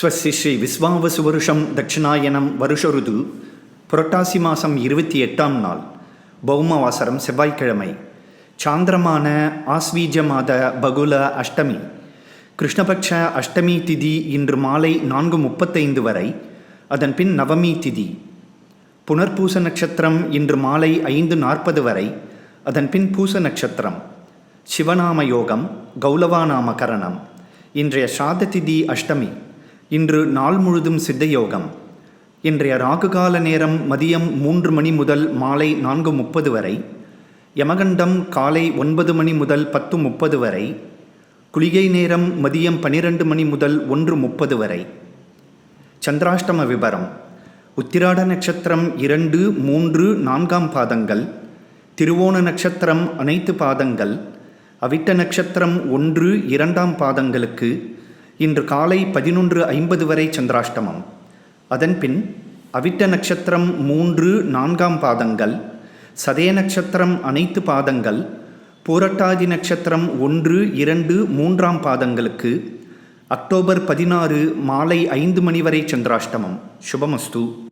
ஸ்வஸ்தி ஸ்ரீ விஸ்வாவசு வருஷம் தட்சிணாயனம் வருஷ ருது புரட்டாசி மாதம் இருபத்தி எட்டாம் நாள் பௌமவாசரம் செவ்வாய்க்கிழமை சாந்திரமான ஆஸ்வீஜ மாத பகுல அஷ்டமி கிருஷ்ணபக்ஷ அஷ்டமி திதி இன்று மாலை நான்கு முப்பத்தைந்து வரை அதன் பின் நவமி திதி புனர்பூச நட்சத்திரம் இன்று மாலை ஐந்து நாற்பது வரை அதன் பின் பூச நட்சத்திரம் சிவநாம யோகம் கௌலவாநாம கரணம் இன்றைய சாத திதி அஷ்டமி. இன்று நாள் முழுதும் சித்த யோகம் இன்றைய ராகுகால நேரம் மதியம் மூன்று மணி முதல் மாலை நான்கு முப்பது வரை யமகண்டம் காலை ஒன்பது மணி முதல் பத்து முப்பது வரை குளிகை நேரம் மதியம் பனிரெண்டு மணி முதல் ஒன்று முப்பது வரை. சந்திராஷ்டம விபரம். உத்திராட நட்சத்திரம் இரண்டு மூன்று நான்காம் பாதங்கள் திருவோண நட்சத்திரம் அனைத்து பாதங்கள் அவிட்ட நட்சத்திரம் ஒன்று இரண்டாம் பாதங்களுக்கு இன்று காலை பதினொன்று ஐம்பது வரை சந்திராஷ்டமம். அதன்பின் அவிட்ட நட்சத்திரம் மூன்று நான்காம் பாதங்கள் சதய நட்சத்திரம் அனைத்து பாதங்கள் பூரட்டாதி நட்சத்திரம் ஒன்று இரண்டு மூன்றாம் பாதங்களுக்கு அக்டோபர் பதினாறு மாலை ஐந்து மணி வரை சந்திராஷ்டமம். சுபமஸ்து.